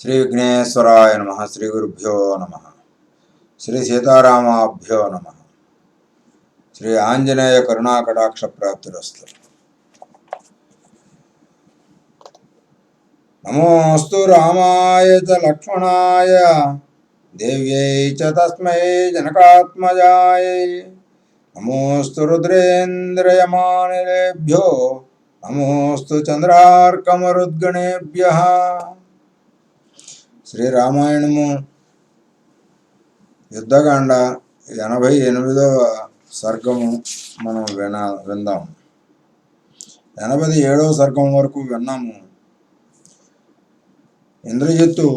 శ్రీ విఘ్నేశ్వరాయ నమ శ్రీ గురుభ్యో నమ శ్రీ సీతారామాభ్యో నమ శ్రీ ఆంజనేయ కరుణాకటాక్ష ప్రాప్తిరస్తు. నమోస్తు రామాయ చ లక్ష్మణాయ దేవ్యై చ తస్మై జనకాత్మజాయ నమోస్తు రుద్రేంద్రయమానిలేభ్యో నమోస్తు చంద్రార్కమరుద్గణేభ్య. శ్రీరామాయణము యుద్ధకాండ ఎనభై ఎనిమిదవ సర్గము మనం విన విందాం. ఎనభై ఏడవ సర్గం వరకు విన్నాము. ఇంద్రజిత్తు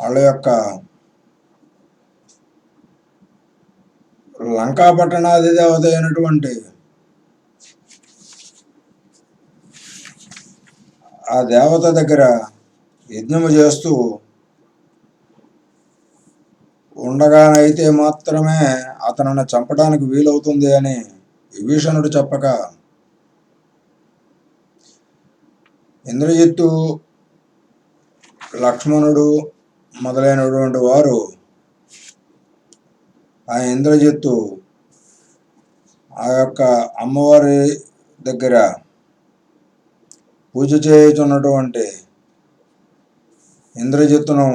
వాళ్ళ యొక్క లంకాపట్టణాది దేవత అయినటువంటి ఆ దేవత దగ్గర యజ్ఞము చేస్తూ ఉండగానైతే మాత్రమే అతనిని చంపడానికి వీలవుతుంది అని విభీషణుడు చెప్పక ఇంద్రజిత్తు లక్ష్మణుడు మొదలైనటువంటి వారు ఆ ఇంద్రజిత్తు ఆ యొక్క అమ్మవారి దగ్గర పూజ చేయుచున్నటువంటి ఇంద్రజిత్తును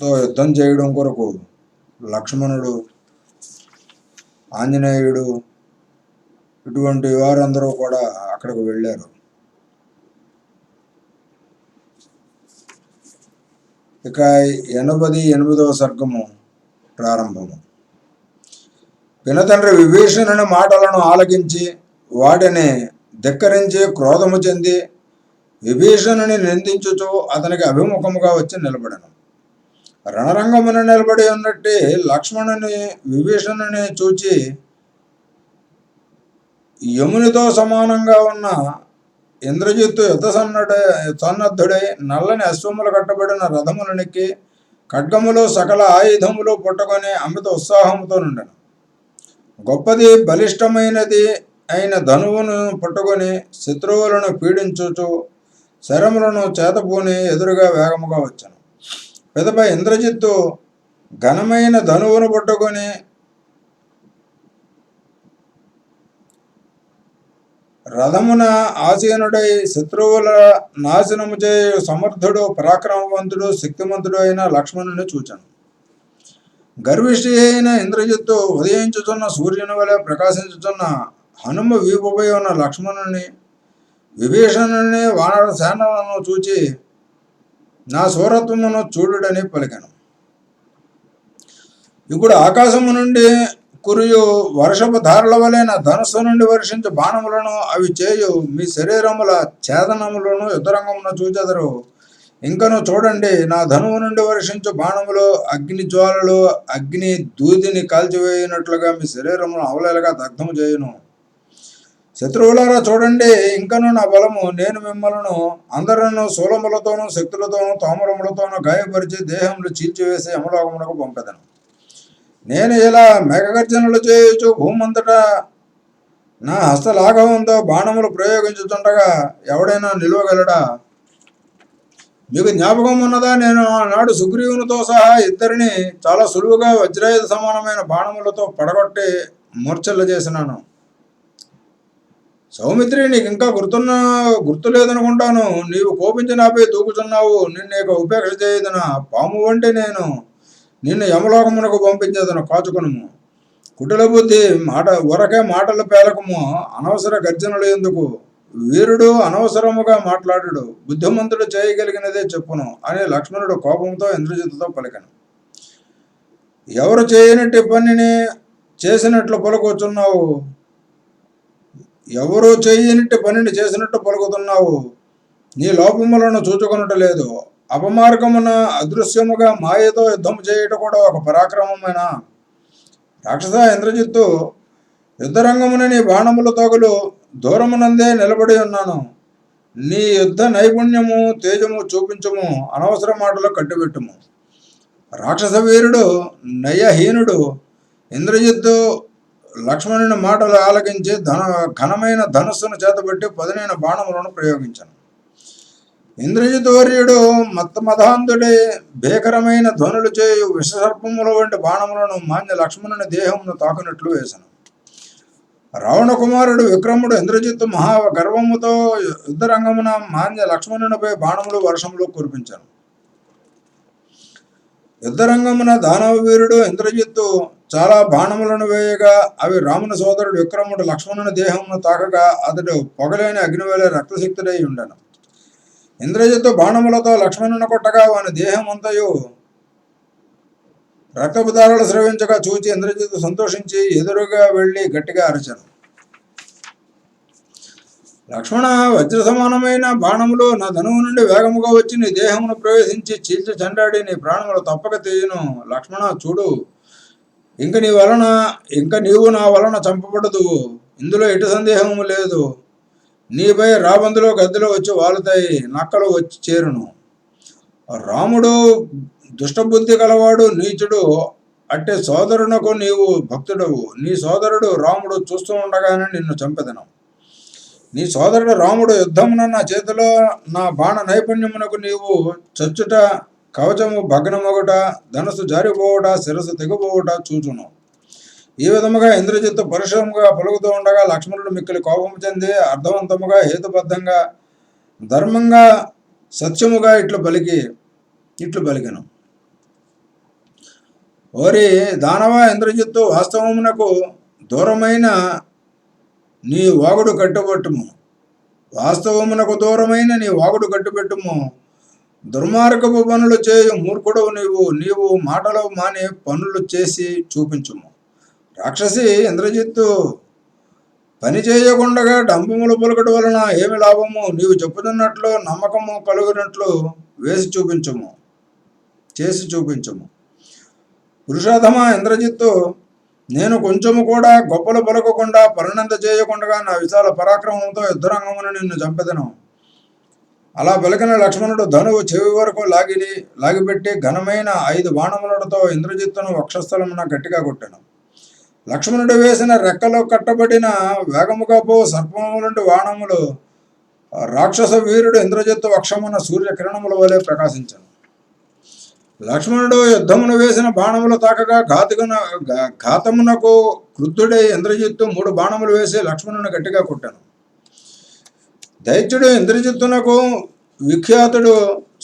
తో యుద్ధం చేయడం కొరకు లక్ష్మణుడు ఆంజనేయుడు ఇటువంటి వారందరూ కూడా అక్కడికి వెళ్ళారు. ఇక ఎనభది ఎనిమిదవ సర్గము ప్రారంభము. పినతండ్రి విభీషణుని మాటలను ఆలకించి వాటిని ధిక్కరించి క్రోధము చెంది విభీషణుని నిందించుతూ అతనికి అభిముఖముగా వచ్చి నిలబడను. రణరంగమున నిలబడి ఉన్నట్టు లక్ష్మణుని విభీషణుని చూచి యమునితో సమానంగా ఉన్న ఇంద్రజిత్తు యుద్ధ సన్నడ సన్నద్ధుడై నల్లని అశ్వములు కట్టబడిన రథములనికి ఖడ్గములు సకల ఆయుధములు పుట్టుకొని అమిత ఉత్సాహముతో నుండెను. గొప్పది బలిష్టమైనది అయిన ధనువును పట్టుకొని శత్రువులను పీడించుచు శరములను చేతపూని ఎదురుగా వేగముగా వచ్చాను. పిదపై ఇంద్రజిత్తు ఘనమైన ధనువును పట్టుకొని రథమున ఆసీనుడై శత్రువుల నాశనము చేయు సమర్థుడు పరాక్రమవంతుడు శక్తిమంతుడు అయిన లక్ష్మణుని చూచాను. గర్విష్ఠి అయిన ఇంద్రజిత్తు ఉదయించుచున్న సూర్యుని వలె ప్రకాశించుచున్న హనుమ వీపుపై ఉన్న లక్ష్మణుని విభీషణుని వానర సేనలను చూచి నా సూరత్వమును చూడుడని పలికాను. ఇప్పుడు ఆకాశము నుండి కురియు వర్షపు ధారల వలె నా ధనుస్సు నుండి వర్షించు బాణములను అవి చేయు మీ శరీరముల ఛేదనములను యుద్ధరంగమున చూచెదరు. ఇంకను చూడండి నా ధనువు నుండి వర్షించు బాణములు అగ్ని జ్వాలలు అగ్ని దూదిని కాల్చివేయునట్లుగా మీ శరీరమును అవలేలుగా దగ్ధము చేయును. శత్రువులారా చూడండి ఇంకను నా బలము. నేను మిమ్మలను అందరూ శూలములతోనూ శక్తులతోనూ తోమరములతోనూ గాయపరిచి దేహములు చీల్చివేసి అమలోకమునకు పంపెదను. నేను ఇలా మేఘగర్జనలు చేయొచ్చు భూమంతటా నా హస్తలాఘవంతో బాణములు ప్రయోగించుతుండగా ఎవడైనా నిలవగలడా? మీకు జ్ఞాపకం ఉన్నదా? నేను ఆనాడు సుగ్రీవునితో సహా ఇద్దరిని చాలా సులువుగా వజ్రాయుధ సమానమైన బాణములతో పడగొట్టి మూర్ఛలు చేసినాను. సౌమిత్రి నీకు ఇంకా గుర్తున్న గుర్తులేదనుకుంటాను. నీవు కోపించి నాపై తూకుచున్నావు. నిన్ను ఇక ఉపేక్ష చేయదన? పాము వంటి నేను. నిన్ను యమలోకమునకు పంపించేదను కాచుకును కుటుల బుద్ధి మాట ఊరకే మాటలు పేలకము. అనవసర గర్జనలు ఎందుకు? వీరుడు అనవసరముగా మాట్లాడు బుద్ధిమంతుడు చేయగలిగినదే చెప్పును అని లక్ష్మణుడు కోపంతో ఇంద్రజిత్తుతో పలికను. ఎవరు చేయనట్టి పనిని చేసినట్లు పలుకుచున్నావు ఎవరో చేయనిట్టి పనిని చేసినట్టు పలుకుతున్నావు. నీ లోపములను చూచుకొనట లేదు అపమార్గమున అదృశ్యముగా మాయతో యుద్ధం చేయటం కూడా ఒక పరాక్రమమైన? రాక్షస ఇంద్రజిత్తు యుద్ధరంగమున నీ బాణముల తోగులు దూరమునందే నిలబడి ఉన్నాను. నీ యుద్ధ నైపుణ్యము తేజము చూపించము అనవసర మాటలు కట్టిబెట్టుము రాక్షస వీరుడు నయహీనుడు ఇంద్రజిత్తు లక్ష్మణుని మాటలు ఆలకించి ధన ఘనమైన ధనుస్సును చేతబట్టి పదునైన బాణములను ప్రయోగించను. ఇంద్రజిత్ వర్యుడు భీకరమైన ధ్వనులు చేయు విషసర్పముల వంటి బాణములను మాన్య లక్ష్మణుని దేహమును తాకునట్లు వేసను. రావణ కుమారుడు విక్రముడు ఇంద్రజిత్తు మహా గర్వముతో యుద్ధరంగమున మాన్య లక్ష్మణునిపై బాణములు వర్షములు కురిపించాను. యుద్ధరంగమున దానవ వీరుడు ఇంద్రజిత్తు చాలా బాణములను వేయగా అవి రాముని సోదరుడు విక్రముడు లక్ష్మణుని దేహమును తాకగా అతడు పొగలేని అగ్నివేలే రక్తశక్తుడై ఉండను. ఇంద్రజిత్తు బాణములతో లక్ష్మణుని కొట్టగా వాని దేహం అంతయు రక్తపుదారులు స్రవించగా చూచి ఇంద్రజిత్తు సంతోషించి ఎదురుగా వెళ్ళి గట్టిగా అరచను లక్ష్మణ వజ్ర సమానమైన బాణములు నా ధనువు నుండి వేగముగా వచ్చి నీ దేహమును ప్రవేశించి చీల్చి చెండాడి నీ ప్రాణములు తప్పక తీయను. లక్ష్మణ చూడు ఇంక నీ వలన ఇంక నీవు నా వలన చంపబడదు. ఇందులో ఎటు సందేహము లేదు. నీపై రాబందులో గద్దెలో వచ్చి వాలుతాయి నక్కలు వచ్చి చేరును. రాముడు దుష్టబుద్ధి గలవాడు నీచుడు అట్టే సోదరునకు నీవు భక్తుడవు. నీ సోదరుడు రాముడు చూస్తూ ఉండగానే నిన్ను చంపెదను. నీ సోదరుడు రాముడు యుద్ధమున నా చేతిలో నా బాణ నైపుణ్యమునకు నీవు చచ్చుట కవచము భగ్నమొగట ధనస్సు జారిపోవుట శిరస్సు తెగిపోవుట చూచును. ఈ విధముగా ఇంద్రజిత్తు పరిశ్రమగా పలుకుతూ ఉండగా లక్ష్మణుడు మిక్కిలి కోపం చెంది అర్థవంతముగా హేతుబద్ధంగా ధర్మంగా సత్యముగా ఇట్లు పలికి ఇట్లు పలికెను. ఓరి దానవ ఇంద్రజిత్తు వాస్తవమునకు దూరమైన నీ వాగుడు కట్టుబట్టుము. వాస్తవమునకు దూరమైన నీ వాగుడు కట్టుబెట్టుము. దుర్మార్గపు పనులు చేయు మూర్ఖుడవు నీవు. నీవు మాటలు మాని పనులు చేసి చూపించుము. రాక్షసి ఇంద్రజిత్తు పని చేయకుండా డంబములు పలుకటి వలన ఏమి లాభము? నీవు చెప్పుతున్నట్లు నమ్మకము కలుగునట్లు వేసి చూపించము. చేసి చూపించము. పురుషోత్తమ ఇంద్రజిత్తు నేను కొంచెము కూడా గొప్పలు పలకకుండా పరిణంత చేయకుండా నా విశాల పరాక్రమంతో యుద్ధరంగమును నిన్ను చంపెదను. అలా పలికిన లక్ష్మణుడు ధనువు చెవి వరకు లాగిని లాగిపెట్టి ఘనమైన ఐదు బాణములతో ఇంద్రజిత్తును వక్షస్థలమున గట్టిగా కొట్టాను. లక్ష్మణుడు వేసిన రెక్కలో కట్టబడిన వేగముగాపు సర్పము నుండి బాణములు రాక్షస వీరుడు ఇంద్రజిత్తు వక్షమున సూర్యకిరణముల వలె ప్రకాశించను. లక్ష్మణుడు యుద్ధమును వేసిన బాణములు తాకగా ఘాతుగున ఘాతమునకు క్రుద్ధుడై ఇంద్రజిత్తు మూడు బాణములు వేసి లక్ష్మణుని గట్టిగా కొట్టాను. దైత్యుడు ఇంద్రజిత్తునకు విఖ్యాతుడు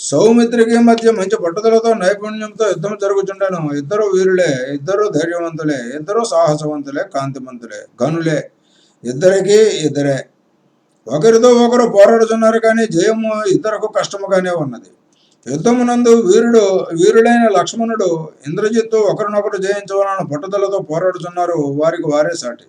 సౌమిత్రికి మధ్య మంచి పట్టుదలతో నైపుణ్యంతో యుద్ధం జరుగుతుండెను ఇద్దరు వీరులే ఇద్దరు ధైర్యవంతులే ఇద్దరు సాహసవంతులే కాంతిమంతులే గనులే ఇద్దరికి ఇద్దరే. ఒకరితో ఒకరు పోరాడుతున్నారు కానీ జయము ఇద్దరకు కష్టముగానే ఉన్నది. యుద్ధమునందు వీరుడు వీరుడైన లక్ష్మణుడు ఇంద్రజిత్తు ఒకరినొకరు జయించవాలని పట్టుదలతో పోరాడుతున్నారు వారికి వారే సాటి.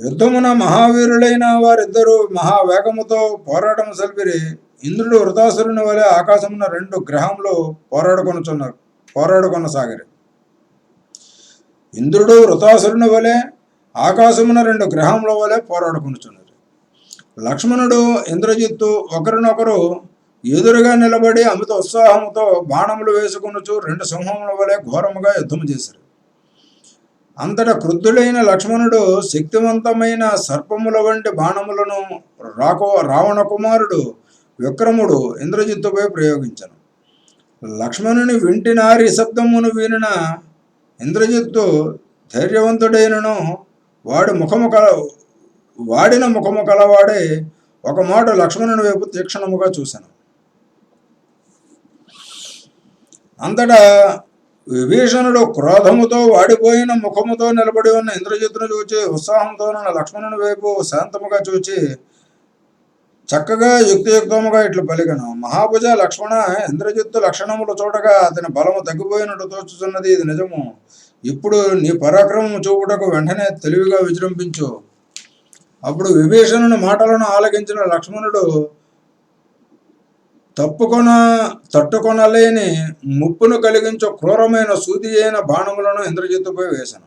యుద్ధమున మహావీరులైన వారిద్దరూ మహావేగముతో పోరాటము సల్పిరి. ఇంద్రుడు వృతాసురుని వలె ఆకాశమున రెండు గ్రహంలో పోరాడుకొనుచున్నారు పోరాడుకొనసాగిరి. ఇంద్రుడు వృతాసురుని వలె ఆకాశమున రెండు గ్రహముల వలె పోరాడుకొనుచున్నారు. లక్ష్మణుడు ఇంద్రజిత్తు ఒకరినొకరు ఎదురుగా నిలబడి అమిత ఉత్సాహముతో బాణములు వేసుకొనుచు రెండు సింహముల వలె ఘోరముగా యుద్ధము చేశారు అంతట క్రుద్ధుడైన లక్ష్మణుడు శక్తివంతమైన సర్పముల వంటి బాణములను రాకో రావణ కుమారుడు విక్రముడు ఇంద్రజిత్తుపై ప్రయోగించను. లక్ష్మణుని వింటినారి శబ్దమును వినిన ఇంద్రజిత్తు ధైర్యవంతుడైనను వాడి ముఖము కల వాడిన ముఖము కలవాడే ఒక మాట లక్ష్మణుని వైపు తీక్షణముగా చూశాను అంతటా విభీషణుడు క్రోధముతో వాడిపోయిన ముఖముతో నిలబడి ఉన్న ఇంద్రజిత్తును చూచి ఉత్సాహంతో లక్ష్మణుని వైపు శాంతముగా చూచి చక్కగా యుక్తియుక్తముగా ఇట్లు పలికను. మహాభుజ లక్ష్మణ ఇంద్రజిత్తు లక్షణములు చూడగా అతని బలము తగ్గిపోయినట్టు తోచుతున్నది ఇది నిజము. ఇప్పుడు నీ పరాక్రమము చూపుటకు వెంటనే తెలివిగా విజృంభించు. అప్పుడు విభీషణుని మాటలను ఆలకించిన లక్ష్మణుడు తప్పుకొన తట్టుకొనలేని ముప్పును కలిగించు క్రూరమైన సూది అయిన బాణములను ఇంద్రజిత్తుపై వేశాను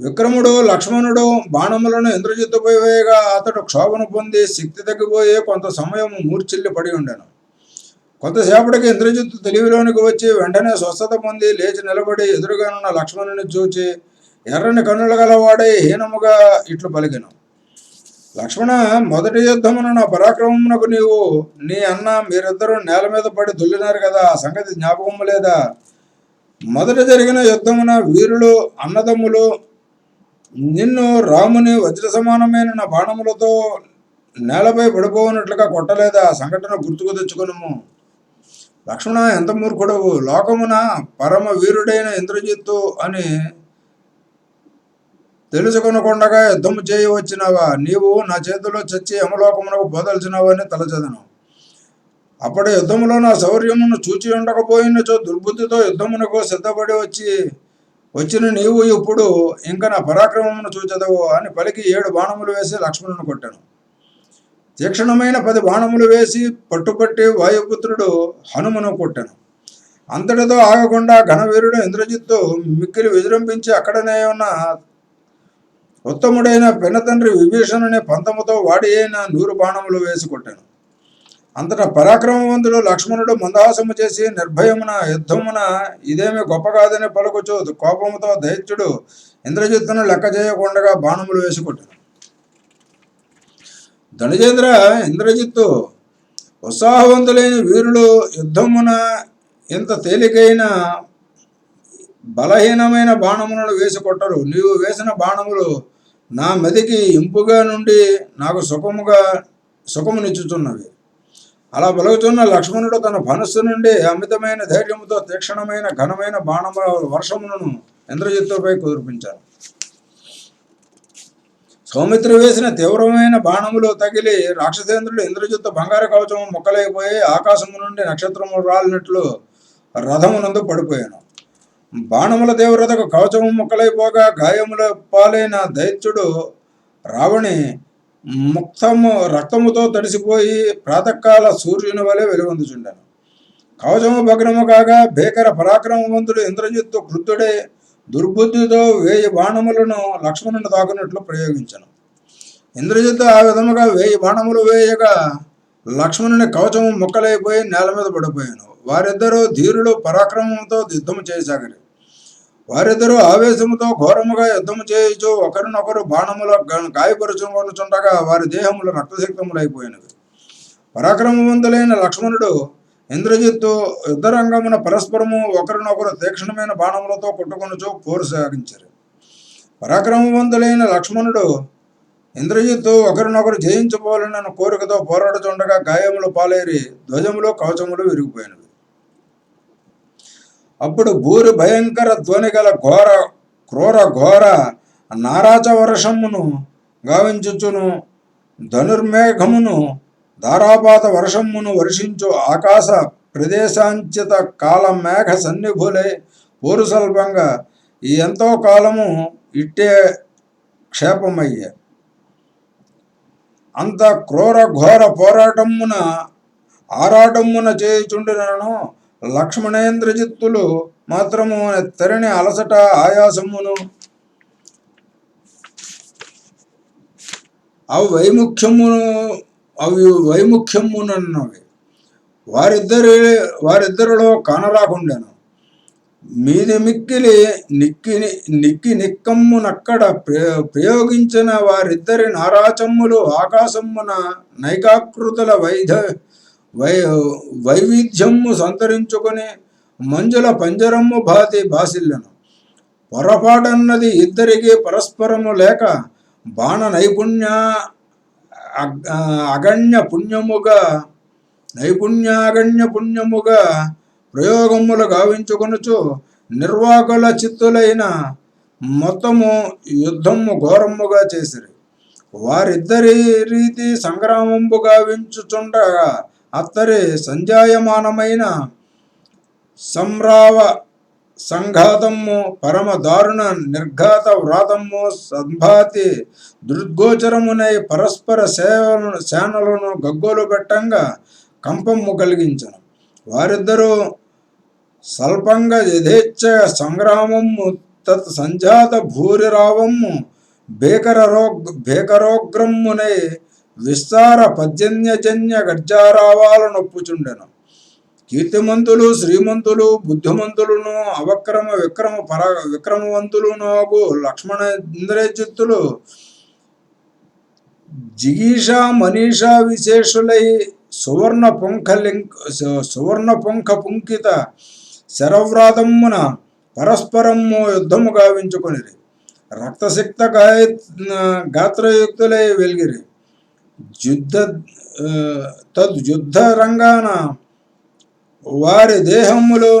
విక్రముడు లక్ష్మణుడు బాణములను ఇంద్రజిత్తుపై వేయగా అతడు క్షోభను పొంది శక్తి తగ్గిపోయి కొంత సమయం మూర్చిల్లి పడి ఉండెను. కొంతసేపటికి ఇంద్రజిత్తు తెలివిలోనికి వచ్చి వెంటనే స్వస్థత పొంది లేచి నిలబడి ఎదురుగానున్న లక్ష్మణుని చూచి ఎర్రని కన్నులు గలవాడే హీనముగా ఇట్లు పలికిను. లక్ష్మణ మొదటి యుద్ధమున నా పరాక్రమమునకు నీవు నీ అన్న మీరిద్దరూ నేల మీద పడి దుల్లినారు కదా ఆ సంగతి జ్ఞాపకము లేదా? మొదట జరిగిన యుద్ధమున వీరులు అన్నదమ్ములు నిన్ను రాముని వజ్ర సమానమైన నా బాణములతో నేలపై పడిపోనట్లుగా కొట్టలేదా? ఆ సంఘటన గుర్తుకు తెచ్చుకునము. లక్ష్మణ ఎంత మూర్ఖుడవు? లోకమున పరమ వీరుడైన ఇంద్రజిత్తు అని తెలుసుకొనకుండగా యుద్ధము చేయవచ్చినావా నీవు నా చేతిలో చచ్చి యమలోకమునకు పోదల్చినావని తలచదను. అప్పటి యుద్ధములో నా శౌర్యమును చూచి ఉండకపోయినచో దుర్బుద్ధితో యుద్ధమునకు సిద్ధపడి వచ్చి వచ్చిన నీవు ఇప్పుడు ఇంకా నా పరాక్రమమును చూచదవు అని పలికి ఏడు బాణములు వేసి లక్ష్మణుని కొట్టాను. తీక్షణమైన పది బాణములు వేసి పట్టుపట్టి వాయుపుత్రుడు హనుమను కొట్టాను. అంతటితో ఆగకుండా ఘనవీరుడు ఇంద్రజిత్తు మిక్కిలి విజృంభించి అక్కడనే ఉన్న ఉత్తముడైన పినతండ్రి విభీషణుని పంతముతో వాడి అయిన నూరు బాణములు వేసి కొట్టాను. అంతటా పరాక్రమవంతుడు లక్ష్మణుడు మందహాసము చేసి నిర్భయమున యుద్ధమున ఇదేమి గొప్ప కాదని పలుకుచు కోపముతో దైత్యుడు ఇంద్రజిత్తును లెక్క చేయకుండా బాణములు వేసి కొట్టాను. ధనుజేంద్ర ఇంద్రజిత్తు ఉత్సాహవంతులైన వీరులు యుద్ధమున ఇంత తేలికైన బలహీనమైన బాణములను వేసి కొట్టరు. నీవు వేసిన బాణములు నా మెదికి ఇంపుగా నుండి నాకు సుఖముగా సుఖమునిచ్చుతున్నవి అలా పలుకుతున్న లక్ష్మణుడు తన ధనుస్సు నుండి అమితమైన ధైర్యముతో తీక్షణమైన ఘనమైన బాణముల వర్షములను ఇంద్రజిత్తుపై కుదిర్పించారు సౌమిత్రి వేసిన తీవ్రమైన బాణములు తగిలి రాక్షసేంద్రుడు ఇంద్రజిత్తు బంగారు కవచము మొక్కలైపోయి ఆకాశము నుండి నక్షత్రములు రాలినట్లు రథమునందు పడిపోయాను. బాణముల తీవ్రతకు కవచము ముక్కలైపోగా గాయముల పాలైన దైత్యుడు రావణి ముక్తము రక్తముతో తడిసిపోయి ప్రాతకాల సూర్యుని వలె వెలుగొందుచుండెను. కవచము భగ్నము కాగా భీకర పరాక్రమవంతుడు ఇంద్రజిత్తు కృద్ధుడే దుర్బుద్ధితో వేయి బాణములను లక్ష్మణుని తాకునట్లు ప్రయోగించను. ఇంద్రజిత్తు ఆ విధముగా వేయి బాణములు వేయగా లక్ష్మణుని కవచము మొక్కలైపోయి నేల మీద పడిపోయాను. వారిద్దరూ ధీరులు పరాక్రమంతో యుద్ధము చేయసాగరు వారిద్దరూ ఆవేశముతో ఘోరముగా యుద్ధము చేయుచు ఒకరినొకరు బాణముల గాయపరుచుకొనుచుండగా వారి దేహములు రక్తసిక్తములైపోయినవి. పరాక్రమవంతులైన లక్ష్మణుడు ఇంద్రజిత్తు యుద్ధరంగమున పరస్పరము ఒకరినొకరు తీక్షణమైన బాణములతో కొట్టుకొనుచు పోరు సాగించారు. పరాక్రమవంతులైన లక్ష్మణుడు ఇంద్రజిత్తు ఒకరినొకరు జయించబోలనన్న కోరికతో పోరాడుతుండగా గాయములు పాలేరి ధ్వజములు కవచములు విరిగిపోయినవి. అప్పుడు భూరి భయంకర ధ్వని గల ఘోర క్రూర ఘోర నారాచ వర్షమును గావించుచును. ధనుర్మేఘమును ధారాపాత వర్షమును వర్షించు ఆకాశ ప్రదేశాంచిత కాల మేఘ సన్నిభులై పూరుసల్పంగా స్వల్పంగా ఈ ఎంతో కాలము ఇట్టే క్షేపమయ్యే. అంత క్రూర ఘోర పోరాటమున ఆరాటమున చేయుచుండినను లక్ష్మణేంద్రజిత్తులు మాత్రము తెరని అలసట ఆయాసమును అవి వైముఖ్యమును అవి వైముఖ్యమునన్నవి వారిద్దరి వారిద్దరిలో కానరాకుండాను మీది మిక్కిలి నిక్కి నిక్కి నిక్కమ్మునక్కడ ప్రయో ప్రయోగించిన వారిద్దరి నారాచమ్ములు ఆకాశమ్మున నైకాకృతుల వైధ వై వైవిధ్యము సంతరించుకొని మంజుల పంజరమ్ము భాతి బాసిల్లను. పొరపాటన్నది ఇద్దరికి పరస్పరము లేక బాణ నైపుణ్య అగ్- అగణ్య పుణ్యముగా నైపుణ్యాగణ్య పుణ్యముగా ప్రయోగములు గావించుకొనుచు నిర్వాకుల చిత్తులైన మొత్తము యుద్ధము ఘోరముగా చేసిరి. వారిద్దరి రీతి సంగ్రామంబు గావించుచుండగా అత్తరి సంజాయమానమైన సంరావ సంఘాతము పరమ దారుణ నిర్ఘాత వ్రాతము సంభాతి దృద్గోచరమునై పరస్పర సేవలను సేనలను గగ్గోలు పెట్టంగా కంపము కలిగించను. వారిద్దరూ స్వల్పంగా యథేచ్ఛ సంగ్రామము తత్ సంజాత భూరిరావము భీకర రోగ్ భీకరోగ్రమ్మునై విస్తార పద్యన్యజన్య గర్జారావాల నొప్పుచుండెను. కీర్తిమంతులు శ్రీమంతులు బుద్ధిమంతులను అవక్రమ విక్రమ పర విక్రమవంతులునోగు లక్ష్మణ ఇంద్రజిత్తులు జిగీషా మనీషా విశేషులై సువర్ణ పొంఖలింక్ సువర్ణ పొంఖ పుంకిత శరవ్రాతమ్మున పరస్పరము యుద్ధము గావించుకొనిరి. రక్తసిక్త గాయ గాత్రయుక్తులై వెలిగిరి. యుద్ధ తద్యుద్ధ రంగాన వారి దేహములు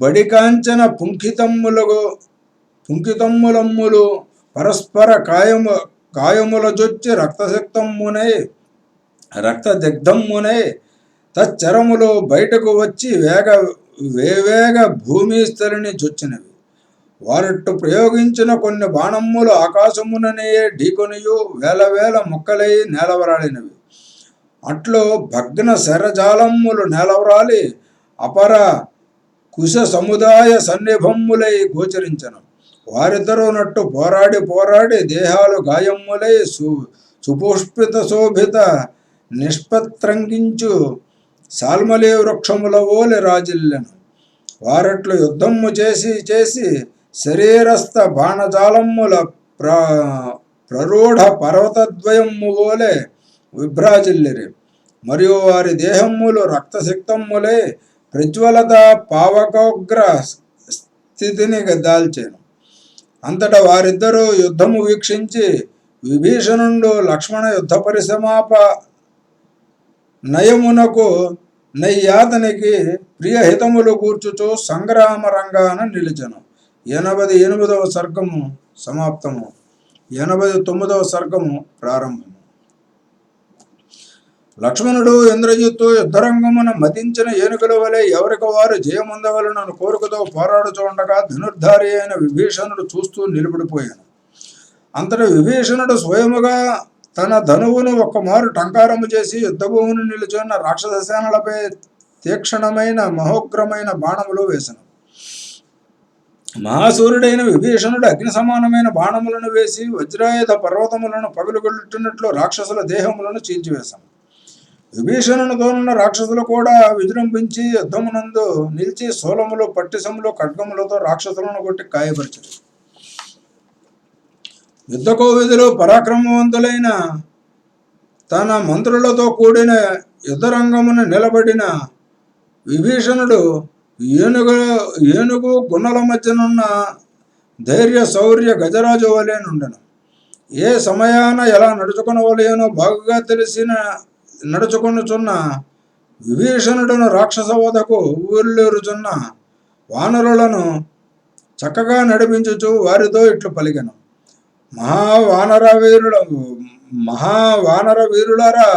బడికాంచన పుంకితమ్ములకు పుంకితమ్ములమ్ములు పరస్పర కాయము కాయముల జొచ్చి రక్తసిక్తమ్మునై రక్తదిగ్ధమ్మునై తచ్చరములు బయటకు వచ్చి వేగ వేవేగ భూమిస్థలిని చొచ్చినవి వారట్టు ప్రయోగించిన కొన్ని బాణమ్ములు ఆకాశముననే ఢీకొనియు వేల వేల ముక్కలై నేలవరాలినవి. అట్లు భగ్న శరజాలమ్ములు నేలవరాలి అపర కుశ సముదాయ సన్నిభమ్ములై గోచరించను. వారిద్దరూ నట్టు పోరాడి పోరాడి దేహాలు గాయమ్ములై సు సుపుష్పిత శోభిత నిష్పత్రంగించు సాల్మలే వృక్షముల ఓలి రాజిల్లెను. వారట్లు యుద్ధము చేసి చేసి శరీరస్థ బాణజాలమ్ముల ప్ర ప్రరూఢ పర్వతద్వయము ఓలే విభ్రాజిల్లిరి. మరియు వారి దేహములు రక్తసిక్తమ్ములే ప్రజ్వలత పావకోగ్ర స్థితిని దాల్చాను. అంతటా వారిద్దరూ యుద్ధము వీక్షించి విభీషణుండు లక్ష్మణ యుద్ధ పరిసమాప నయమునకు నయ్యాతనికి ప్రియహితములు కూర్చుచు సంగ్రామ రంగాన నిలిచెను. ఎనభై ఎనిమిదవ సర్గము సమాప్తము. ఎనభై తొమ్మిదవ సర్గము ప్రారంభము. లక్ష్మణుడు ఇంద్రజిత్తు యుద్ధరంగమున మదించిన ఏనుగుల వలె ఎవరికి వారు జయముందవలనను కోరికతో ఉండగా ధనుర్ధారి అయిన విభీషణుడు చూస్తూ నిలబడిపోయాను అంతట విభీషణుడు స్వయముగా తన ధనువును ఒక్కమారు టంకారము చేసి యుద్ధభూమిని నిలుచున్న రాక్షస సేనలపై తీక్షణమైన మహోగ్రమైన బాణములు వేసను. మహాసూర్యుడైన విభీషణుడు అగ్ని సమానమైన బాణములను వేసి వజ్రాయుధ పర్వతములను పగులుగొల్లుతున్నట్లు రాక్షసుల దేహములను చీల్చివేశాను విభీషణునితోనున్న రాక్షసులు కూడా విజృంభించి యుద్ధమునందు నిలిచి సోలములు పట్టిసములు ఖడ్గములతో రాక్షసులను కొట్టి కాయపరిచారు. యుద్ధ కోవిధులు పరాక్రమవంతులైన తన మంత్రులతో కూడిన యుద్ధరంగమున నిలబడిన విభీషణుడు ఏనుగు ఏనుగు గుణల మధ్యనున్న ధైర్య శౌర్య గజరాజు వలె నుండెను. ఏ సమయాన ఎలా నడుచుకునవలేనో బాగుగా తెలిసిన నడుచుకొనుచున్న విభీషణుడును రాక్షస వధకు ఊర్లేరుచున్న వానరులను చక్కగా నడిపించుచు వారితో ఇట్లు పలికెను. మహావానర వీరుల మహావానర వీరులారా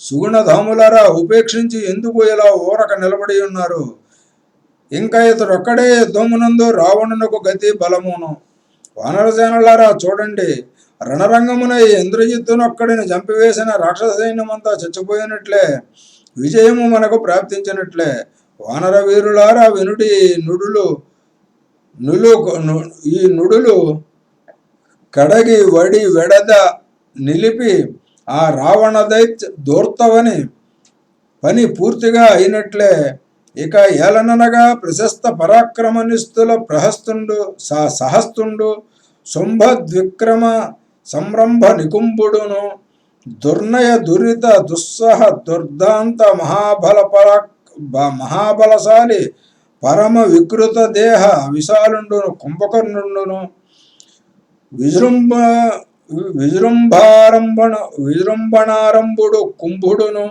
సుగుణధాములారా ఉపేక్షించి ఎందుకు ఇలా ఊరక నిలబడి ఉన్నారు? ఇంకా ఇతడొక్కడే యుద్ధమునందు రావణునకు గతి బలమును. వానరసేనలారా చూడండి. రణరంగమున ఈ ఇంద్రజిత్తునొక్కడిని చంపివేసిన రాక్షస సైన్యమంతా చచ్చిపోయినట్లే. విజయము మనకు ప్రాప్తించినట్లే. వానర వీరులారా వినుడి నుడులు. నులు ఈ నుడులు కడగి వడి వెడద నిలిపి ఆ రావణ దైత్య దూర్తవని పని పూర్తిగా అయినట్లే. ఇక ఏలననగా ప్రశస్త పరాక్రమనిస్తుల ప్రహస్తుండు స సహస్తుండు శుంభద్విక్రమ సంరంభ నికుంభుడును దుర్నయ దురిత దుస్సహ దుర్దాంత మహాబల పరాక్ బ- మహాబలశాలి పరమ వికృత దేహ విశాలుండును కుంభకర్ణుండును విజృంభ విజృంభారంభణ విజృంభణారంభుడు కుంభుడును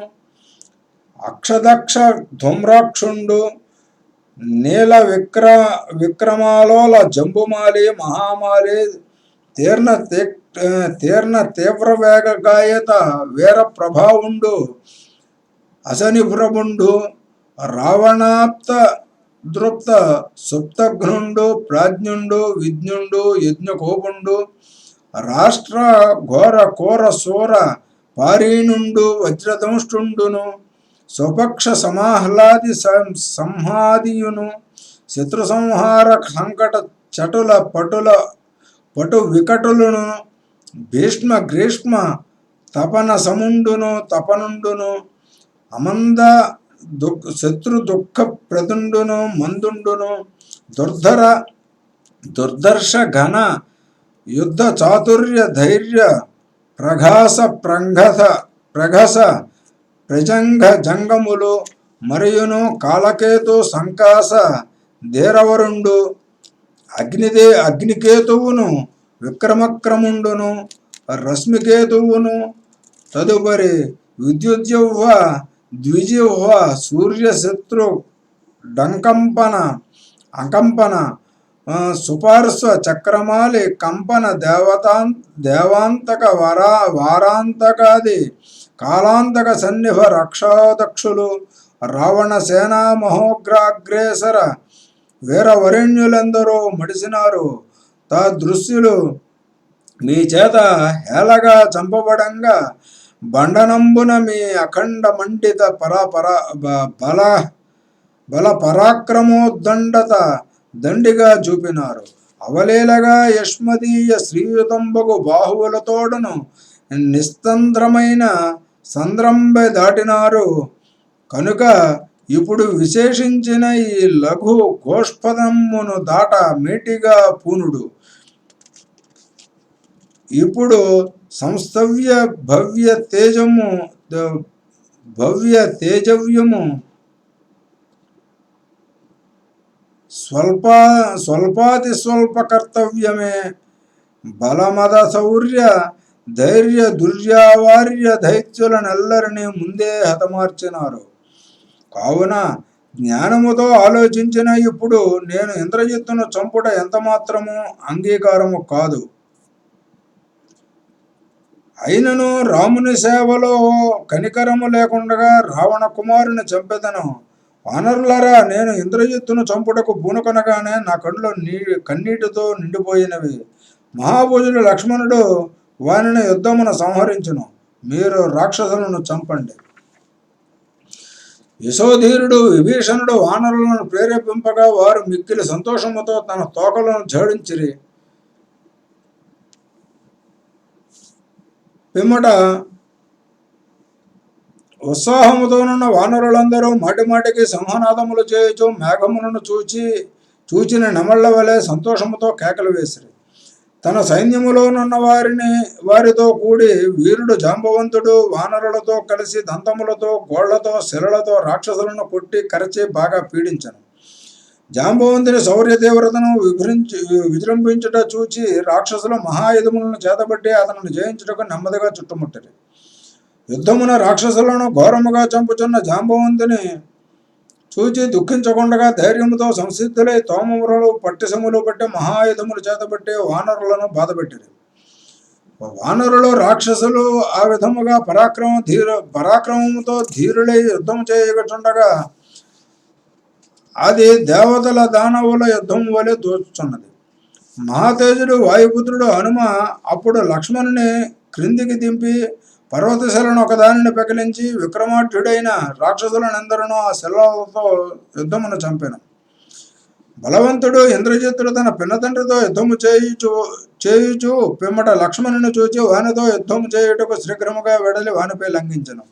అక్షదక్ష ధుమ్రాక్షుండు నీల విక్ర విక్రమాలోల జంబుమాలి మహామాలి తీర్ణ తీ- తీర్ణ తీవ్ర వేగ గాయత వీర ప్రభావుండు అసనిభ్రముండు రావణాప్త దృప్త సుప్తఘ్నుండు ప్రాజ్ఞుండు విజ్ఞుండు యజ్ఞకోపుండు రాష్ట్ర ఘోర కోర సూర పారీణుండు వజ్రదంష్టుండును స్వపక్ష సమాహ్లాది సం- సంహాదియును శత్రు సంహార సంకట చటుల పటుల పటు వికటులను భీష్మ గ్రీష్మ తపన సముండును తపనుండును అమంద దుఃఖ శత్రు దుఃఖ ప్రదుండును మందుండును దుర్ధర దుర్దర్శ ఘన యుద్ధ చాతుర్య ధైర్య ప్రఘాస ప్రంఘస ప్రఘస ప్రజంగ జంగములు మరియును కాలకేతు సంకాస ధీరవరుండు అగ్నిదే అగ్నికేతువును విక్రమక్రముండును రశ్మికేతువును. తదుపరి విద్యుజ్యవ్వ ద్విజిహ్వ సూర్యశత్రు డంకంపన అకంపన సుపార్శ్వ చక్రమాలి కంపన దేవతాం దేవాంతక వరా వారాంతకాది కాలాంతక సన్నిహ రక్షాదక్షులు రావణ సేనా మహోగ్రాగ్రేసర వీరవరేణ్యులందరూ మడిసినారు తా దృశ్యులు మీ చేత హేళగా చంపబడంగా బండనంబున మీ అఖండ మండిత పరాపర బల బల పరాక్రమోద్దండత దండిగా చూపినారు. అవలీలగా యష్మదీయ శ్రీయుతంబగు బాహువులతోడను నిస్తంద్రమైన సంద్రంబ దాటినారు. కనుక ఇప్పుడు విశేషించిన ఈ లఘు గోష్పదమ్మును దాట మేటిగా పూనుడు. ఇప్పుడు సంస్థవ్య భవ్య తేజము భవ్య తేజవ్యము స్వల్ప స్వల్పాతి స్వల్ప కర్తవ్యమే. బలమద శౌర్య ధైర్య దుర్యావార్య దైత్యులనెల్లరినీ ముందే హతమార్చినారు. కావున జ్ఞానముతో ఆలోచించిన ఇప్పుడు నేను ఇంద్రజిత్తును చంపుట ఎంతమాత్రము అంగీకారము కాదు. అయినను రాముని సేవలో కనికరము లేకుండగా రావణ కుమారుని చంపెదను. వానరులరా నేను ఇంద్రజిత్తును చంపుటకు పూనుకొనగానే నా కళ్ళు నీ కన్నీటితో నిండిపోయినవి. మహాభుజుడు లక్ష్మణుడు వానిని యుద్ధమున సంహరించును. మీరు రాక్షసులను చంపండి. యశోధీరుడు విభీషణుడు వానరులను ప్రేరేపింపగా వారు మిక్కిలి సంతోషముతో తన తోకలను జోడించిరి పిమ్మట ఉత్సాహముతోనున్న వానరులందరూ మాటిమాటికి సింహనాదములు చేయుచు మేఘములను చూచి చూచిన నెమళ్ళ వలె సంతోషముతో కేకలు వేసిరి. తన సైన్యములోనున్న వారిని వారితో కూడి వీరుడు జాంబవంతుడు వానరులతో కలిసి దంతములతో గోళ్ళతో శిలలతో రాక్షసులను కొట్టి కరచి బాగా పీడించను. జాంబవంతుని శౌర్య తీవ్రతను విభరించి విజృంభించుట చూచి రాక్షసులు మహాయుధములను చేతబట్టి అతనిని జయించుటకు నెమ్మదిగా చుట్టుముట్టరు యుద్ధమున రాక్షసులను ఘోరముగా చంపుచున్న జాంబవంతుని చూచి దుఃఖించకుండగా ధైర్యముతో సంసిద్ధులై తోమమురలు పట్టిసములు పట్టి మహాయుధములు చేతబట్టి వానరులను బాధపెట్టిరి. వానరులు రాక్షసులు ఆ విధముగా పరాక్రమ ధీర పరాక్రమముతో ధీరులై యుద్ధం చేయగటుండగా అది దేవతల దానవుల యుద్ధం వలె దోచుచున్నది మహాతేజుడు వాయుపుత్రుడు హనుమ అప్పుడు లక్ష్మణుని క్రిందికి దింపి పర్వతశలను ఒకదానిని పెకిలించి విక్రమాఢ్యుడైన రాక్షసులనందరూ ఆ శిలతో యుద్ధమును చంపెను. బలవంతుడు ఇంద్రజిత్తుడు తన పిన్నతండ్రితో యుద్ధము చేయుచు చేయుచు పిమ్మట లక్ష్మణుని చూచి వానితో యుద్ధము చేయుటకు శీఘ్రముగా వెడలి వానిపై లంఘించను.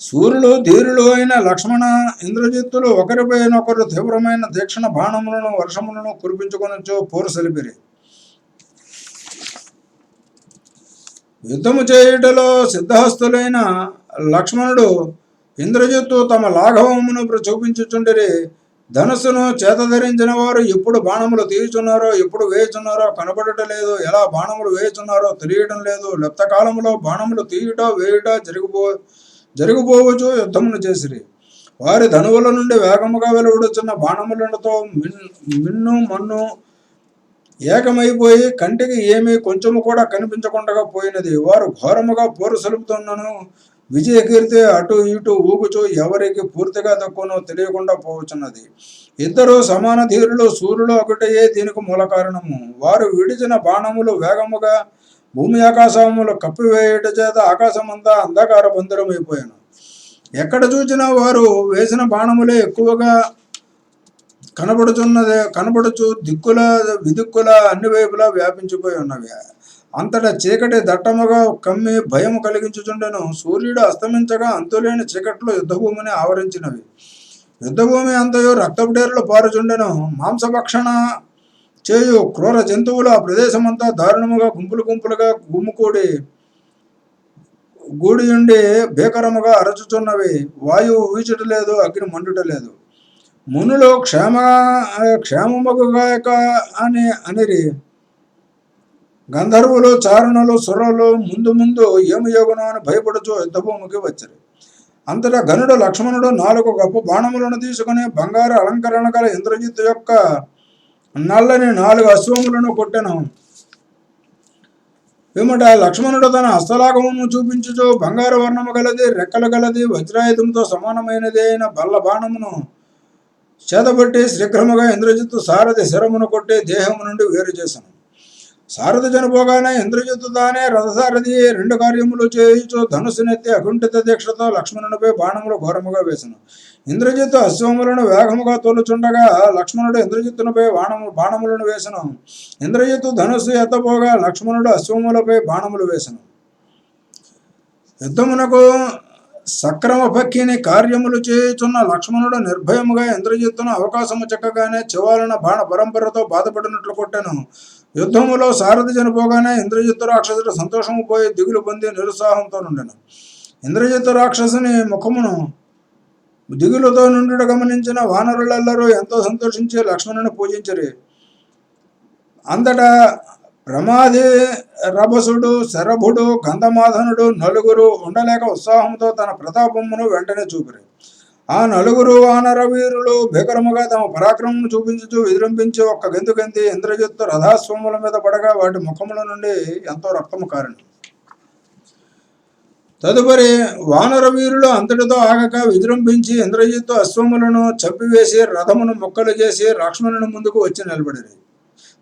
సూర్యులు ధీరులు అయిన లక్ష్మణ ఇంద్రజిత్తులు ఒకరిపైనొకరు తీవ్రమైన దీక్షణ బాణములను వర్షములను కురిపించుకొనొచ్చు పోరు సెలిపిరి యుద్ధము చేయుటలో సిద్ధహస్తులైన లక్ష్మణుడు ఇంద్రజిత్తు తమ లాఘవమును చూపించుచుండిరి. ధనుస్సును చేతధరించిన వారు ఎప్పుడు బాణములు తీయుచున్నారో ఎప్పుడు వేయుచున్నారో కనపడటం లేదు ఎలా బాణములు వేయుచున్నారో తెలియడం లేదు. లెప్తకాలములో బాణములు తీయుట వేయుట జరిగిపో జరిగిపోవచ్చు యుద్ధమును చేసిరి. వారి ధనువుల నుండి వేగముగా వెలువడుచున్న బాణములతో మిన్ మిన్ను మన్ను ఏకమైపోయి కంటికి ఏమీ కొంచెము కూడా కనిపించకుండా పోయినది. వారు ఘోరముగా పోరుసలుపుతున్నను విజయకీర్తి అటు ఇటు ఊగుచూ ఎవరికి పూర్తిగా తక్కువనో తెలియకుండా పోవచ్చున్నది. ఇద్దరు సమాన ధీరులు సూర్యులు ఒకటయే దీనికి మూల కారణము. వారు విడిచిన బాణములు వేగముగా భూమి ఆకాశములు కప్పివేయట చేత ఆకాశమంతా అంధకార బంధురమైపోయాను ఎక్కడ చూచినా వారు వేసిన బాణములే ఎక్కువగా కనబడుతున్నది కనబడుచు దిక్కుల విదిక్కుల అన్ని వైపులా వ్యాపించిపోయి ఉన్నవి. అంతటా చీకటి దట్టముగా కమ్మి భయం కలిగించుచుండెను. సూర్యుడు అస్తమించగా అంతులేని చీకట్లో యుద్ధభూమిని ఆవరించినవి. యుద్ధభూమి అంతయు రక్తపుడేరులు పారుచుండెను. మాంసభక్షణ చేయు క్రూర జంతువులు ఆ ప్రదేశమంతా దారుణముగా గుంపులు గుంపులుగా గుమ్ముకూడి గూడి ఉండి భీకరముగా అరచుచున్నవి. వాయువు ఊచట లేదు అగ్ని మండుట లేదు మునులు క్షేమ క్షేమముగాక అని అనిరి. గంధర్వులు చారణులు సురలు ముందు ముందు ఏమి యోగను అని భయపడుచు యుద్ధభూమికి వచ్చారు. అంతటా గనుడు లక్ష్మణుడు నాలుగు గొప్ప బాణములను తీసుకుని బంగారు అలంకరణ గల ఇంద్రజిత్ యొక్క నల్లని నాలుగు అశ్వములను కొట్టెను. పిమ్మట లక్ష్మణుడు తన హస్తలాగమును చూపించుచు బంగారు వర్ణము గలది రెక్కలు గలది వజ్రాయుధంతో సమానమైనది అయిన బల్ల బాణమును చేతబట్టి శీఘ్రముగా ఇంద్రజిత్తు సారథి శిరమును కొట్టి దేహము నుండి వేరు చేశాను సారథి చనిపోగానే ఇంద్రజిత్తు తానే రథసారథి రెండు కార్యములు చేయుచు ధనుసునెత్తి అకుంఠిత దీక్షతో లక్ష్మణునిపై బాణములు ఘోరముగా వేసను. ఇంద్రజిత్తు అశ్వములను వేగముగా తోలుచుండగా లక్ష్మణుడు ఇంద్రజిత్తునిపై బాణము బాణములను వేసను. ఇంద్రజిత్తు ధనుస్సు ఎత్తపోగా లక్ష్మణుడు అశ్వములపై బాణములు వేసను. యుద్ధమునకు సక్రమ భక్తిని కార్యములు చేయుచున్న లక్ష్మణుడు నిర్భయముగా ఇంద్రజిత్తును అవకాశము చెక్కగానే చివాలన బాణ పరంపరతో బాధపడినట్లు కొట్టెను. యుద్ధములో సారథి చనిపోగానే ఇంద్రజిత్తు రాక్షసుడు సంతోషము పోయి దిగులు పొంది నిరుత్సాహంతో నుండెను. ఇంద్రజిత్తు రాక్షసుని ముఖమును దిగులుతో నుండి గమనించిన వానరులెల్లరూ ఎంతో సంతోషించి లక్ష్మణుని పూజించరి. అంతటా ప్రమాది రభసుడు శరభుడు గంధమాధనుడు నలుగురు ఉండలేక ఉత్సాహంతో తన ప్రతాపమును వెంటనే చూపిరి. ఆ నలుగురు వానరవీరులు భీకరముగా తమ పరాక్రమం చూపించుచు విజృంభించి ఒక్క గెంతు ఇంద్రజిత్తు రథాస్వముల మీద పడగా వాటి ముఖముల నుండి ఎంతో రక్తము కారణం తదుపరి వానరవీరులు అంతటితో ఆగక విజృంభించి ఇంద్రజిత్తు అశ్వములను చంపివేసి రథమును మొక్కలు చేసి లక్ష్మణుని ముందుకు వచ్చి నిలబడిరి.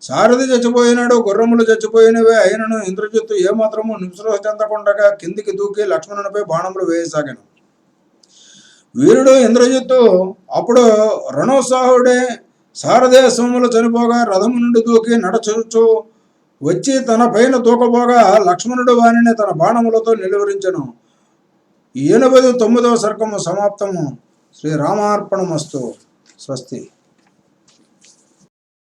సారథి చచ్చిపోయినాడు గుర్రములు చచ్చిపోయినవే అయినను. ఇంద్రజిత్తు ఏమాత్రము నిస్పృహ చెందకుండగా కిందికి దూకి లక్ష్మణునిపై బాణములు వేయసాగాను. వీరుడు ఇంద్రజిత్తు అప్పుడు రణోత్సాహుడే సారథి సోములు చనిపోగా రథము నుండి దూకి నడచుచు వచ్చి తన పైన దూకపోగా లక్ష్మణుడు వానిని తన బాణములతో నిలువరించెను. ఎనభై తొమ్మిదవ సర్గము సమాప్తము. శ్రీరామార్పణమస్తు స్వస్తి.